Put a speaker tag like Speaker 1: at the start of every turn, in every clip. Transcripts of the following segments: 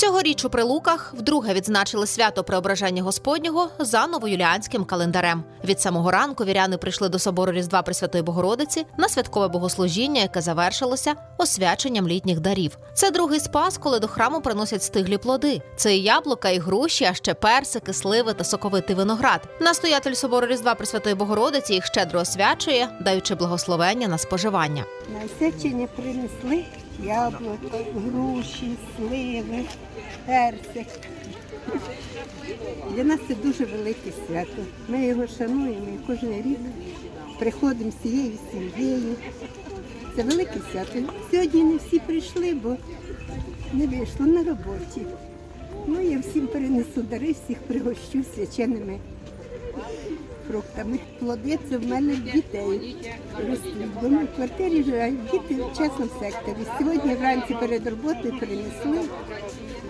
Speaker 1: Цьогоріч у Прилуках вдруге відзначили свято Преображення Господнього за новоюліанським календарем. Від самого ранку віряни прийшли до собору Різдва Пресвятої Богородиці на святкове богослужіння, яке завершилося освяченням літніх дарів. Це другий спас, коли до храму приносять стиглі плоди. Це і яблука, і груші, а ще персики, сливи та соковитий виноград. Настоятель собору Різдва Пресвятої Богородиці їх щедро освячує, даючи благословення на споживання.
Speaker 2: На освячення принесли яблука, груші, сливи, персик. Для нас це дуже велике свято. Ми його шануємо і кожен рік приходимо з цією сім'єю. Це велике свято. Сьогодні не всі прийшли, бо не вийшло на роботі. Ну, я всім перенесу дари, всіх пригощу свяченими фруктами. Плоди це в мене дітей ростуть. Бо ми в квартирі живемо, діти в частному секторі. Сьогодні вранці перед роботою принесли.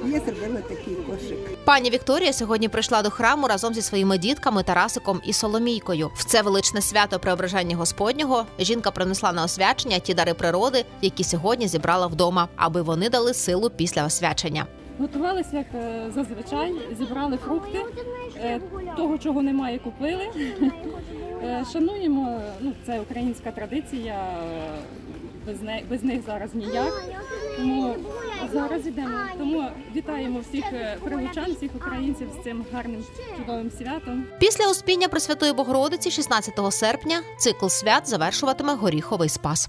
Speaker 2: Я зробила такий кошик.
Speaker 1: Пані Вікторія сьогодні прийшла до храму разом зі своїми дітками Тарасиком і Соломійкою. В це величне свято Преображення Господнього жінка принесла на освячення ті дари природи, які сьогодні зібрала вдома, аби вони дали силу після освячення.
Speaker 3: Готувалися як е, зазвичай, зібрали фрукти, е, того, чого немає, купили. Е, Шануємо, ну це українська традиція, без, не, без них зараз ніяк. Тому зараз йдемо. Тому вітаємо всіх прилучан, всіх українців з цим гарним чудовим святом.
Speaker 1: Після успіння Пресвятої Богородиці, 16 серпня, цикл свят завершуватиме горіховий спас.